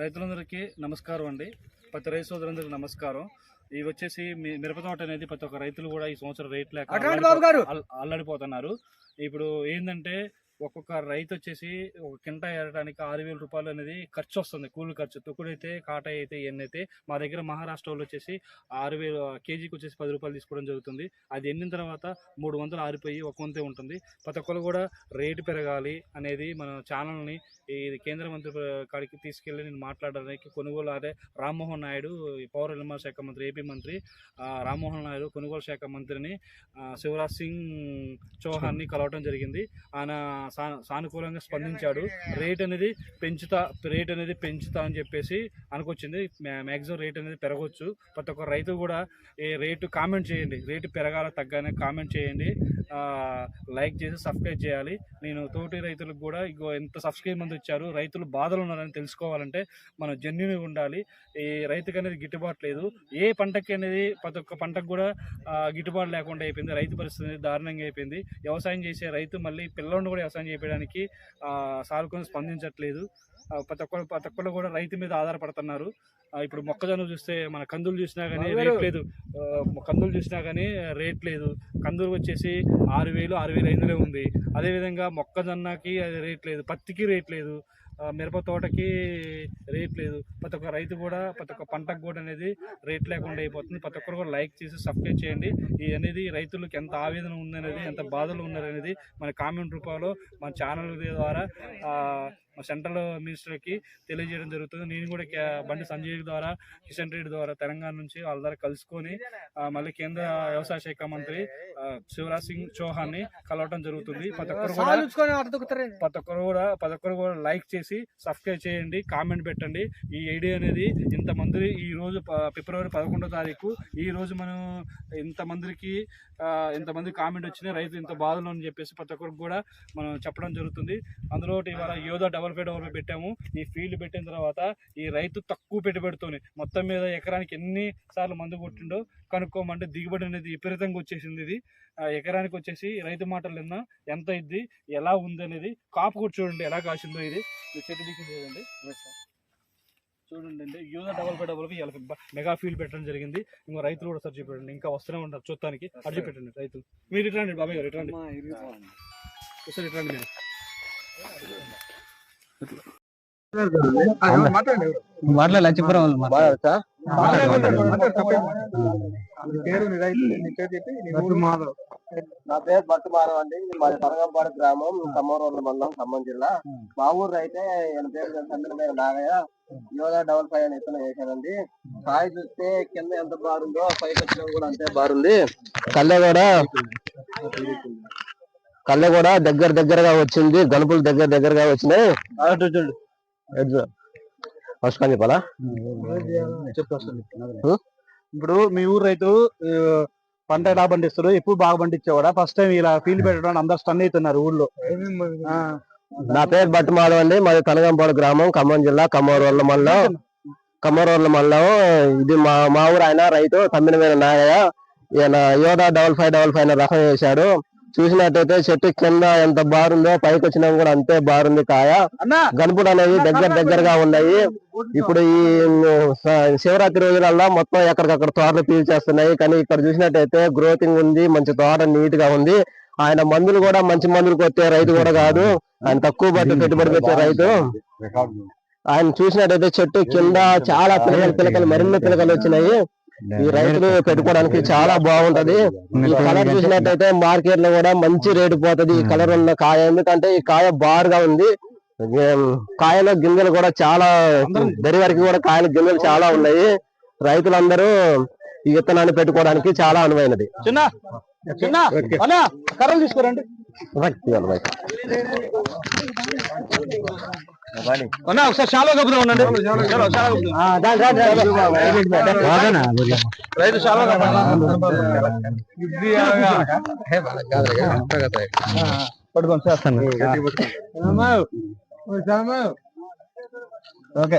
రైతులందరికీ నమస్కారం అండి. ప్రతి రైతు సోదరులందరికీ నమస్కారం. ఇవి వచ్చేసి మీ మిరప తోట అనేది ప్రతి ఒక్క రైతులు కూడా ఈ సంవత్సరం రేట్ లేక అల్లాడిపోతున్నారు. ఇప్పుడు ఏంటంటే ఒక్కొక్క రైతు వచ్చేసి ఒక కింటా ఏరడానికి ఆరు వేల రూపాయలు అనేది ఖర్చు వస్తుంది కూలి ఖర్చు. తొక్కుడైతే కాటాయి అయితే ఎన్ని అయితే మా దగ్గర మహారాష్ట్ర వాళ్ళు వచ్చేసి ఆరు వేలు కేజీకి వచ్చేసి పది రూపాయలు తీసుకోవడం జరుగుతుంది. అది ఎండిన తర్వాత మూడు వందలు ఆరిపోయి ఒక వంతే ఉంటుంది. ప్రతి ఒక్కరు కూడా రేటు పెరగాలి అనేది మన ఛానల్ని ఈ కేంద్ర మంత్రి కాడికి తీసుకెళ్ళి నేను మాట్లాడడానికి కొనుగోలు అదే రామ్మోహన్ నాయుడు ఈ పౌర నిర్మాణ శాఖ మంత్రి ఏపీ మంత్రి రామ్మోహన్ నాయుడు కొనుగోలు శాఖ మంత్రిని శివరాజ్ సింగ్ చౌహాన్ని కలవటం జరిగింది. ఆయన సానుకూలంగా స్పందించాడు. రేట్ అనేది పెంచుతా రేట్ అనేది పెంచుతా అని చెప్పేసి అనుకొచ్చింది. మ్యాక్సిమం రేట్ అనేది పెరగవచ్చు ప్రతి ఒక్క రైతు కూడా ఏ రేటు కామెంట్ చేయండి. రేటు పెరగాల తగ్గానే కామెంట్ చేయండి. లైక్ చేసి సబ్స్క్రైబ్ చేయాలి. నేను తోటి రైతులకు కూడా ఇగో ఎంత సబ్స్క్రైబ్ మంది వచ్చారు రైతులు బాధలు ఉన్నారని తెలుసుకోవాలంటే మనం జెన్యున్ ఉండాలి. ఈ రైతుకి అనేది గిట్టుబాటు లేదు. ఏ పంటకి అనేది ప్రతి ఒక్క పంటకు కూడా గిట్టుబాటు లేకుండా అయిపోయింది. రైతు పరిస్థితి దారుణంగా అయిపోయింది. వ్యవసాయం చేసే రైతు మళ్ళీ పిల్లలను కూడా వ్యవసాయం చేయడానికి సానుకూలంగా స్పందించట్లేదు. ప్రతి ఒక్కరు ప్రతి ఒక్కరు కూడా రైతు మీద ఆధారపడుతున్నారు. ఇప్పుడు మొక్కజొన్న చూస్తే మన కందులు చూసినా కానీ రేట్. లేదు. కందులు చూసినా కానీ రేట్ లేదు. కందులు వచ్చేసి ఆరు వేలు ఆరు వేలు ఐదులో ఉంది. అదేవిధంగా మొక్కజొన్నకి అది రేట్ లేదు పత్తికి రేట్ లేదు మిరప తోటకి రేట్ లేదు. ప్రతి ఒక్క రైతు కూడా ప్రతి ఒక్క పంటకు కూడా అనేది రేట్ లేకుండా అయిపోతుంది. ప్రతి ఒక్కరు కూడా లైక్ చేసి సబ్స్క్రైబ్ చేయండి. ఇది అనేది రైతులకు ఎంత ఆవేదన ఉందనేది ఎంత బాధలు ఉన్నారనేది మన కామెంట్ రూపంలో మన ఛానల్ ద్వారా సెంట్రల్ మినిస్టర్కి తెలియజేయడం జరుగుతుంది. నేను కూడా బండి సంజయ్ ద్వారా కిషన్ రెడ్డి ద్వారా తెలంగాణ నుంచి వాళ్ళ ద్వారా కలుసుకొని మళ్ళీ కేంద్ర వ్యవసాయ శాఖ మంత్రి శివరాజ్ సింగ్ చౌహాన్ని కలవటం జరుగుతుంది. ప్రతి ఒక్కరు కూడా ప్రతి ఒక్కరు కూడా ప్రతి ఒక్కరు కూడా లైక్ చేసి సబ్స్క్రైబ్ చేయండి కామెంట్ పెట్టండి. ఈ ఐడియా అనేది ఇంతమంది ఈ రోజు ఫిబ్రవరి పదకొండో తారీఖు ఈ రోజు మనం ఇంతమందికి ఇంతమంది కామెంట్ వచ్చినాయి రైతు ఇంత బాధలు అని చెప్పేసి ప్రతి ఒక్కరికి కూడా మనం చెప్పడం జరుగుతుంది. అందులో ఇవాళ యోధా డబల్ ఫైవ్ డబల్ ఫైవ్ పెట్టాము. ఈ ఫీల్డ్ పెట్టిన తర్వాత ఈ రైతు తక్కువ పెట్టుబడితోనే మొత్తం మీద ఎకరానికి ఎన్ని సార్లు మందు కొట్టిండో కనుక్కోమంటే దిగుబడి అనేది విపరీతంగా వచ్చేసింది ఇది. ఎకరానికి వచ్చేసి రైతు మాటలు విన్నా ఎంత ఇది ఎలా ఉంది అనేది కాపు కూడా చూడండి ఎలా కాసిందో ఇది. చెట్టు దిక్కు చూడండి. చూడండి అండి యూజర్ డబల్ బై డబల్ బ- మెగా ఫీల్ పెట్టడం జరిగింది. ఇంకో రైతులు కూడా సార్ చూపెట్టండి ఇంకా వస్తూనే ఉంటారు చూడటానికి. అడిగి పెట్టండి రైతులు. మీరు ఇట్రండి బాబాయ్ గారు ఇట్రండి ఒకసారి మీరు. వాటిలో లచ్చిపురం వాళ్ళు? నా పేరు బట్టు మాధవ్ అండి. మాది తరగంపాడు గ్రామం కమ్మూరు మండలం ఖమ్మం జిల్లా. మా ఊరు అయితే ఈయన పేరు చంద్రమేర నాగయ్య. యోగా డబల్ ఫైవ్ అని ఇతను వేసానండి కాయ చూస్తే కింద ఎంత బారుందో పైకి వచ్చిన కూడా అంతే బారుంది కళ్ళె కూడా కళ్ళె కూడా దగ్గర దగ్గరగా వచ్చింది గనుపులు దగ్గర దగ్గరగా వచ్చినాయి. ఫస్ట్ కానీ చెప్పాలా? ఇప్పుడు మీ ఊరు రైతు పంట ఎలా పండిస్తారు ఎప్పుడు బాగా పండించేవాడా? ఫస్ట్ టైం ఇలా ఫీల్డ్ పెట్టడం అందరు స్టన్ అవుతున్నారు ఊళ్ళో నా పేరు బట్టు మాధవ్ అండి. మాది కనగంపాడు గ్రామం ఖమ్మం జిల్లా కమ్మూరు మండలం. కమ్మూరు మండలం ఇది మా మా ఊరు ఆయన రైతు తమ్మినమైన నాగయ్య. ఈయన Yoga double five double five రకం వేశాడు. చూసినట్టయితే చెట్టు కింద ఎంత బారుందో పైకి వచ్చినా కూడా అంతే బారుంది కాయ. అన్నా గనుపుడు అనేవి దగ్గర దగ్గరగా ఉన్నాయి. ఇప్పుడు ఈ శివరాత్రి రోజులల్లా మొత్తం ఎక్కడికక్కడ తోటలు పీల్చేస్తున్నాయి. కానీ ఇక్కడ చూసినట్టయితే గ్రోతింగ్ ఉంది మంచి తోట నీట్గా ఉంది. ఆయన మందులు కూడా మంచి మందులు కొట్టే రైతు కూడా కాదు. ఆయన తక్కువ బట్టి పెట్టుబడి పెట్టే రైతు. ఆయన చూసినట్టయితే చెట్టు కింద చాలా పిలకలు పిలకలు మరిన్ని పిలకలు వచ్చినాయి. ఈ రైతులు పెట్టుకోవడానికి చాలా బాగుంటది. ఈ కలర్ చూసినట్టయితే మార్కెట్లో కూడా మంచి రేటు పోతది. ఈ కలర్ ఉన్న కాయ ఎందుకంటే ఈ కాయ బారుగా ఉంది. కాయలో గింజలు కూడా చాలా దరి వరకు కూడా కాయల గింజలు చాలా ఉన్నాయి. రైతులందరూ ఈ విత్తనాన్ని పెట్టుకోవడానికి చాలా అనువైనది. కర్రలు తీసుకురండి. ఒకసారి చాలా కప్పుదాం ఉండండి. చాలా చాలా రైతు చాలా పట్టుకొని చేస్తాను. ఓకే